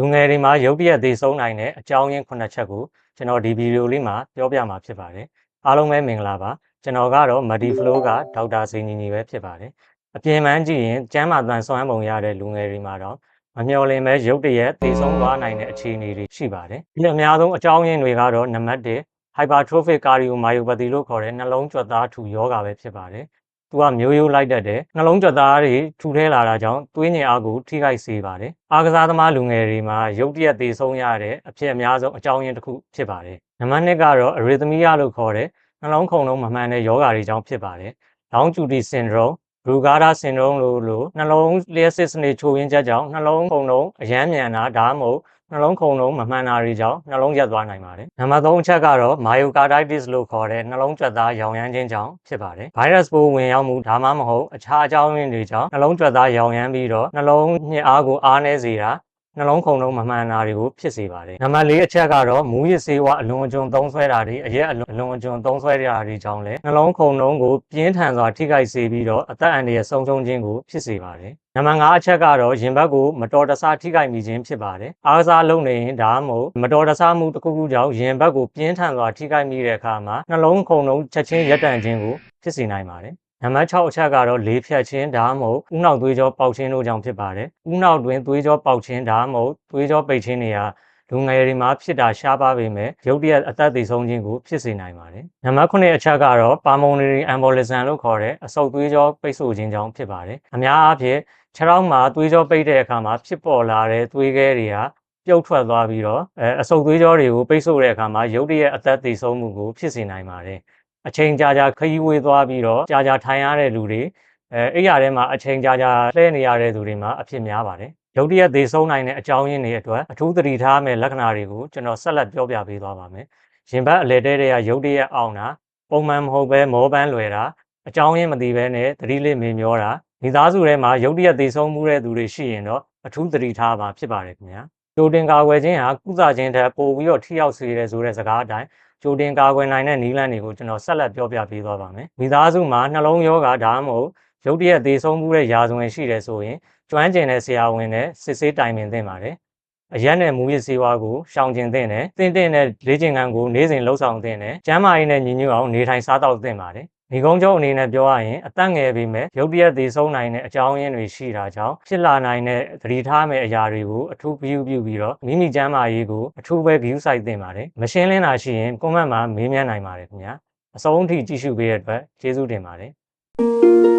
လူငယ်တွေမှာရုပ်တရက်သေးဆုံးနိုင်တဲ့အကြောင်းရင်း9ချက်ကိုကျွန်တော်ဒီဗီဒီယိုလေးမှာပြောပြမှာဖြစ်ပါတယ်အားလုံးပဲမင်္ဂလာပါကျွန်တော်ကတော့ Muddy Flow ကဒေါက်တာစိန်ညီညီပဲဖြစ်ပါတယ်အပြင်မှန်းကြည့်ရင်ကျမ်းမာတန်ဆွမ်းပုံရတဲ့လူငယ်တွေမှာတော့မမျှော်လင့်ပဲရုပ်တရက်သေဆုံးသွားနိုင်တဲ့အခြေအနေတွေရှိပါတယ်ဒီအများဆုံးအကြောင်းရင်းတွေကတော့နံပါတ်1 hypertrophic cardiomyopathy လို့ခေါ်တဲ့နှလုံးကြွက်သားထူယောဂါပဲဖြစ်ပါတယ် သူကမျိုးရိုးလိုက်တတ်တယ်နှလုံးကြွက်သားတွေထူထဲလာတာကြောင့်သွေးညင်အားကိုထိခိုက်စေပါတယ်အားကစားသမားလူငယ်တွေမှာရုပ်တရက်သေဆုံးရတဲ့အဖြစ်အများဆုံးအကြောင်းရင်းတစ်ခုဖြစ်ပါတယ်နံပါတ်2ကတော့ arrhythmia လို့ခေါ်တဲ့နှလုံးခုန်လုံးမမှန်တဲ့ယောဂါတွေကြောင့်ဖြစ်ပါတယ် Down duty syndrome ရူဂါဒါဆင်ဒရုန်းလို့လို့နှလုံးလျှက်စစ်စနစ်ချိုးရင်းချက်ကြောင့်နှလုံးခုန်လုံးအယမ်းမြန်တာဒါမှမဟုတ် နှလုံးခုန်လုံးမမှန်တာတွေကြောင့်နှလုံးရက်သွားနိုင်ပါတယ်။နံပါတ်3အချက်ကတော့ myocarditis လို့ခေါ်တဲ့နှလုံးကြွက်သားရောင်ရမ်းခြင်းကြောင့်ဖြစ်ပါတယ်။ virus ပိုးဝင်ရောက်မှုဒါမှမဟုတ်အခြားအကြောင်းရင်းတွေကြောင့်နှလုံးကြွက်သားရောင်ရမ်းပြီးတော့နှလုံးညှစ်အားကိုအားနည်းစေတာ နှလုံးခုန်လုံးမမှန်တာတွေကိုဖြစ်စေပါတယ်။နံပါတ်၄အချက်ကတော့မူရစ်ဆေးဝါးအလွန်အကျွံသုံးဆွဲတာတွေအရက်အလွန်အလွန်အကျွံသုံးဆွဲတာတွေကြောင့်လည်းနှလုံးခုန်လုံးကိုပြင်းထန်စွာထိခိုက်စေပြီးတော့အသက်အန္တရာယ်ဆုံးရှုံးခြင်းကိုဖြစ်စေပါတယ်။နံပါတ်၅အချက်ကတော့ရင်ဘတ်ကိုမတော်တဆထိခိုက်မိခြင်းဖြစ်ပါတယ်။အားကစားလုပ်နေရင်ဒါမှမဟုတ်မတော်တဆမှုတစ်ခုခုကြောင့်ရင်ဘတ်ကိုပြင်းထန်စွာထိခိုက်မိတဲ့အခါမှာနှလုံးခုန်လုံးချက်ချင်းရပ်တန့်ခြင်းကိုဖြစ်စေနိုင်ပါတယ်။ နံပါတ်6အချက်ကတော့လေဖြတ်ခြင်းဒါမှမဟုတ်ဥနောက်သွေးကြောပေါက်ခြင်းတို့ကြောင့်ဖြစ်ပါတယ်။ဥနောက်တွင်သွေးကြောပေါက်ခြင်းဒါမှမဟုတ်သွေးကြောပိတ်ခြင်းတွေဟာလူငယ်တွေမှာဖြစ်တာရှားပါပေမဲ့ရုပ်တရက်အသက်သေဆုံးခြင်းကိုဖြစ်စေနိုင်ပါတယ်။နံပါတ်9အချက်ကတော့ pulmonary embolism လို့ခေါ်တဲ့အဆုတ်သွေးကြောပိတ်ဆို့ခြင်းကြောင့်ဖြစ်ပါတယ်။အများအားဖြင့်ခြေထောက်မှာသွေးကြောပိတ်တဲ့အခါမှာဖြစ်ပေါ်လာတဲ့သွေးခဲတွေကပြုတ်ထွက်သွားပြီးတော့အဲအဆုတ်သွေးကြောတွေကိုပိတ်ဆို့တဲ့အခါမှာရုပ်တရက်အသက်သေဆုံးမှုကိုဖြစ်စေနိုင်ပါတယ်။ အချိန်ကြာကြာခရီးဝေးသွားပြီးတော့ကြာကြာထိုင်ရတဲ့လူတွေအဲအိယာထဲမှာအချိန်ကြာကြာလှည့်နေရတဲ့သူတွေမှာအဖြစ်များပါတယ်။ရုပ်တရက်သေဆုံးနိုင်တဲ့အကြောင်းရင်းတွေအတွက်အထူးသတိထားမယ့်လက္ခဏာတွေကိုကျွန်တော်ဆက်လက်ပြောပြပေးသွားပါမယ်။ရင်ဘတ်အလဲတဲတဲ့ကရုပ်တရက်အောင်တာပုံမှန်မဟုတ်ပဲမောပန်းလွယ်တာအကြောင်းရင်းမသိဘဲနဲ့သတိလေးမေမျောတာမိသားစုထဲမှာရုပ်တရက်သေဆုံးမှုတဲ့သူတွေရှိရင်တော့အထူးသတိထားပါဖြစ်ပါတယ်ခင်ဗျာ။ ကြိုတင်ကာကွယ်ခြင်းဟာကုသခြင်းထက်ပိုပြီးတော့ထိရောက်စေတယ်ဆိုတဲ့စကားအတိုင်းကြိုတင်ကာကွယ်နိုင်တဲ့နည်းလမ်းတွေကိုကျွန်တော်ဆက်လက်ပြောပြပေးသွားပါမယ်။မိသားစုမှာနှလုံးရောဂါဒါမှမဟုတ်ရုပ်တရက်သေဆုံးမှုတဲ့ရာဇဝင်ရှိတယ်ဆိုရင်ကျွမ်းကျင်တဲ့ဆရာဝန်နဲ့စစ်ဆေးတိုင်ပင်သင့်ပါတယ်။အရက်နဲ့မူရစ်ဆေးဝါးကိုရှောင်ကျင်သင့်တယ်။သင့်တဲ့နဲ့လေ့ကျင့်ခန်းကိုနေ့စဉ်လှုပ်ဆောင်သင့်တယ်။ကျန်းမာရေးနဲ့ညီညွတ်အောင်နေထိုင်စားသောက်သင့်ပါတယ်။ ဒီကုန်းချုပ်အနေနဲ့ပြောရရင်အသက်ငယ်ပေမဲ့ရုပ်တရက်သေးဆုံးနိုင်တဲ့အကြောင်းရင်းတွေရှိတာကြောင့်ဖြစ်လာနိုင်တဲ့သတိထားမယ့်အရာတွေကိုအထူးပြုပြုပြီးတော့မိမိကျန်းမာရေးကိုအထူးပဲဂရုစိုက်သင့်ပါတယ်။မရှင်းလင်းတာရှိရင်ကွန်မန့်မှာမေးမြန်းနိုင်ပါတယ်ခင်ဗျာ။အဆုံးအထိကြည့်ရှုပေးတဲ့အတွက်ကျေးဇူးတင်ပါတယ်။